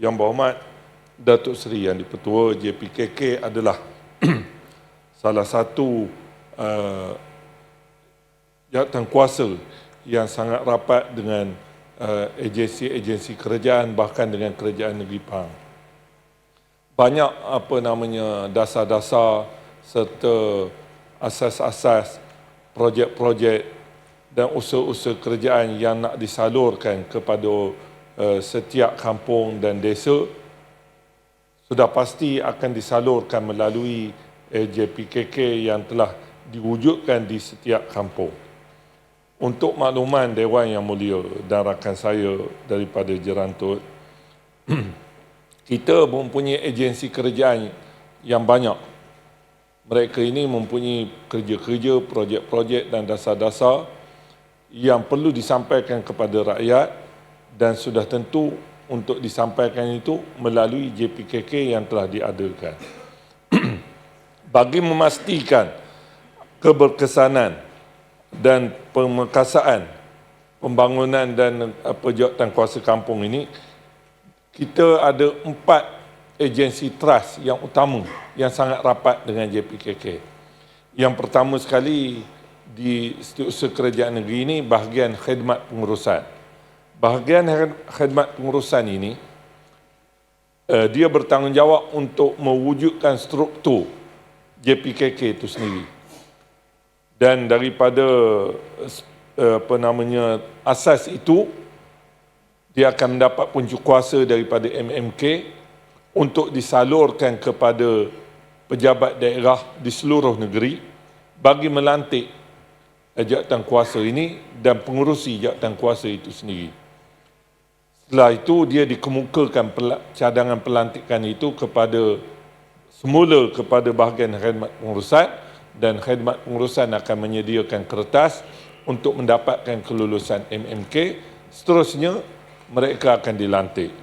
Yang berhormat Datuk Seri Yang Dipertua JPKK adalah salah satu uh, jawatan kuasa yang sangat rapat dengan uh, agensi-agensi kerajaan bahkan dengan kerajaan negeri Pahang. Banyak apa namanya dasar-dasar serta asas-asas projek-projek dan usaha-usaha kerajaan yang nak disalurkan kepada setiap kampung dan desa sudah pasti akan disalurkan melalui JPKK yang telah diwujudkan di setiap kampung. Untuk makluman Dewan Yang Mulia dan rakan saya daripada Jerantut, kita mempunyai agensi kerajaan yang banyak. Mereka ini mempunyai kerja-kerja, projek-projek dan dasar-dasar yang perlu disampaikan kepada rakyat dan sudah tentu untuk disampaikan itu melalui JPKK yang telah diadakan. Bagi memastikan keberkesanan dan pemekasaan pembangunan dan apa jawatan kuasa kampung ini, kita ada empat agensi trust yang utama yang sangat rapat dengan JPKK. Yang pertama sekali di Setiausaha Kerajaan Negeri ini bahagian khidmat pengurusan bahagian khidmat pengurusan ini uh, dia bertanggungjawab untuk mewujudkan struktur JPKK itu sendiri dan daripada uh, apa namanya asas itu dia akan mendapat punjuk kuasa daripada MMK untuk disalurkan kepada pejabat daerah di seluruh negeri bagi melantik jawatan kuasa ini dan pengurusi jawatan kuasa itu sendiri. Setelah itu dia dikemukakan cadangan pelantikan itu kepada semula kepada bahagian khidmat pengurusan dan khidmat pengurusan akan menyediakan kertas untuk mendapatkan kelulusan MMK. Seterusnya mereka akan dilantik.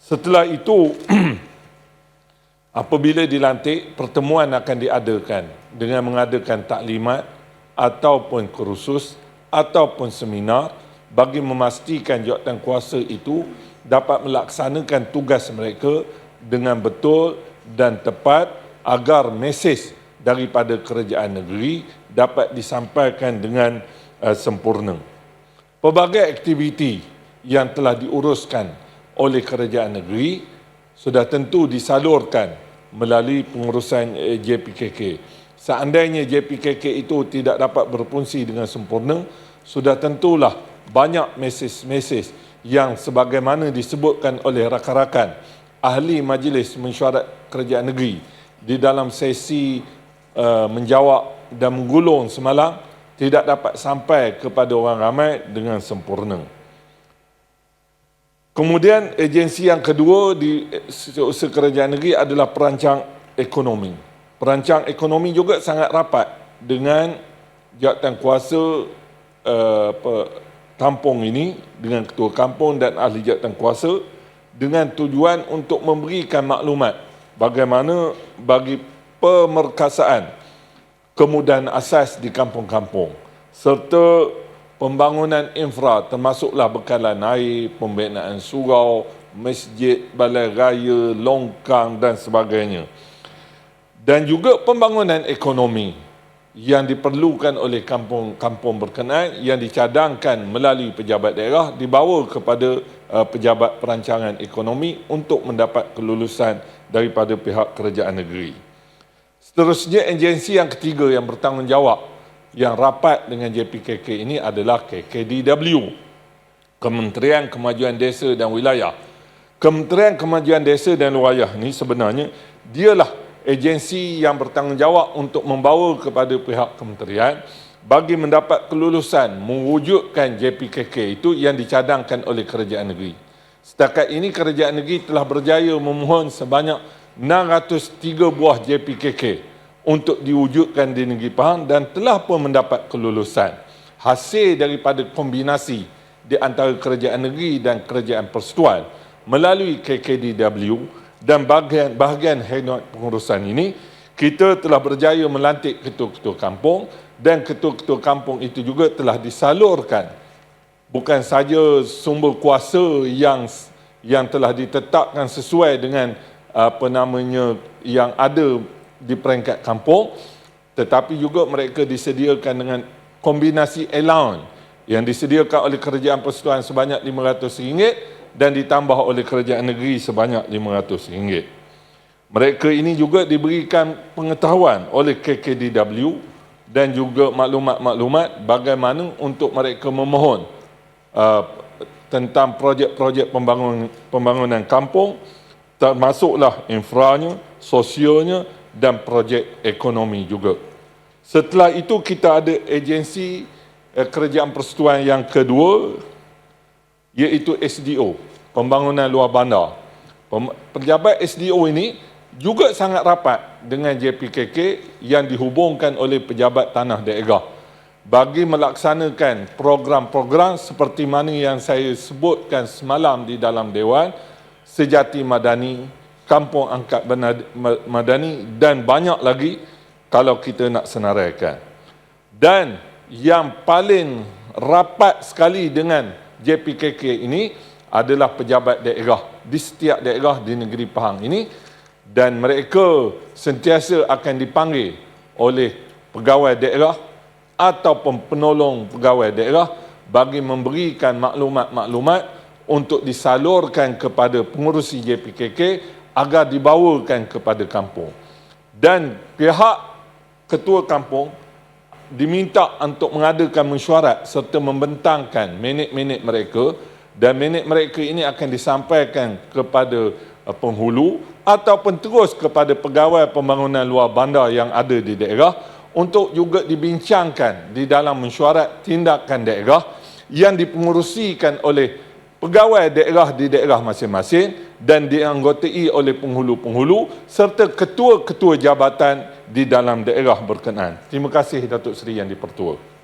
Setelah itu apabila dilantik pertemuan akan diadakan dengan mengadakan taklimat ataupun kursus ataupun seminar bagi memastikan jawatan kuasa itu dapat melaksanakan tugas mereka dengan betul dan tepat agar mesej daripada kerajaan negeri dapat disampaikan dengan uh, sempurna. Pelbagai aktiviti yang telah diuruskan oleh kerajaan negeri sudah tentu disalurkan melalui pengurusan eh, JPKK. Seandainya JPKK itu tidak dapat berfungsi dengan sempurna, sudah tentulah banyak mesej-mesej yang sebagaimana disebutkan oleh rakan-rakan ahli majlis mesyuarat kerajaan negeri di dalam sesi uh, menjawab dan menggulung semalam tidak dapat sampai kepada orang ramai dengan sempurna. Kemudian agensi yang kedua di usaha kerajaan negeri adalah perancang ekonomi. Perancang ekonomi juga sangat rapat dengan jawatan kuasa uh, kampung ini dengan ketua kampung dan ahli jawatan kuasa dengan tujuan untuk memberikan maklumat bagaimana bagi pemerkasaan kemudahan asas di kampung-kampung serta pembangunan infra termasuklah bekalan air, pembinaan surau, masjid, balai raya, longkang dan sebagainya. Dan juga pembangunan ekonomi yang diperlukan oleh kampung-kampung berkenaan yang dicadangkan melalui pejabat daerah dibawa kepada uh, pejabat perancangan ekonomi untuk mendapat kelulusan daripada pihak kerajaan negeri. Seterusnya agensi yang ketiga yang bertanggungjawab yang rapat dengan JPKK ini adalah KKDW, Kementerian Kemajuan Desa dan Wilayah. Kementerian Kemajuan Desa dan Wilayah ini sebenarnya dialah agensi yang bertanggungjawab untuk membawa kepada pihak kementerian bagi mendapat kelulusan mewujudkan JPKK itu yang dicadangkan oleh kerajaan negeri. Setakat ini kerajaan negeri telah berjaya memohon sebanyak 603 buah JPKK untuk diwujudkan di negeri Pahang dan telah pun mendapat kelulusan. Hasil daripada kombinasi di antara kerajaan negeri dan kerajaan persekutuan melalui KKDW dan bahagian bahagian khidmat pengurusan ini kita telah berjaya melantik ketua-ketua kampung dan ketua-ketua kampung itu juga telah disalurkan. Bukan saja sumber kuasa yang yang telah ditetapkan sesuai dengan apa namanya yang ada di peringkat kampung tetapi juga mereka disediakan dengan kombinasi allowance yang disediakan oleh kerajaan persekutuan sebanyak RM500 dan ditambah oleh kerajaan negeri sebanyak RM500. Mereka ini juga diberikan pengetahuan oleh KKDW dan juga maklumat-maklumat bagaimana untuk mereka memohon uh, tentang projek-projek pembangunan, pembangunan kampung termasuklah infranya, sosialnya dan projek ekonomi juga. Setelah itu kita ada agensi eh, kerajaan persekutuan yang kedua iaitu SDO, pembangunan luar bandar. Pejabat SDO ini juga sangat rapat dengan JPKK yang dihubungkan oleh pejabat tanah daerah bagi melaksanakan program-program seperti mana yang saya sebutkan semalam di dalam Dewan Sejati Madani, Kampung Angkat Madani dan banyak lagi kalau kita nak senaraikan. Dan yang paling rapat sekali dengan JPKK ini adalah pejabat daerah di setiap daerah di negeri Pahang ini dan mereka sentiasa akan dipanggil oleh pegawai daerah ataupun penolong pegawai daerah bagi memberikan maklumat-maklumat untuk disalurkan kepada pengurusi JPKK agar dibawakan kepada kampung. Dan pihak ketua kampung diminta untuk mengadakan mesyuarat serta membentangkan minit-minit mereka dan minit mereka ini akan disampaikan kepada uh, penghulu ataupun terus kepada pegawai pembangunan luar bandar yang ada di daerah untuk juga dibincangkan di dalam mesyuarat tindakan daerah yang dipengurusikan oleh pegawai daerah di daerah masing-masing dan dianggotai oleh penghulu-penghulu serta ketua-ketua jabatan di dalam daerah berkenaan. Terima kasih Datuk Seri Yang Dipertua.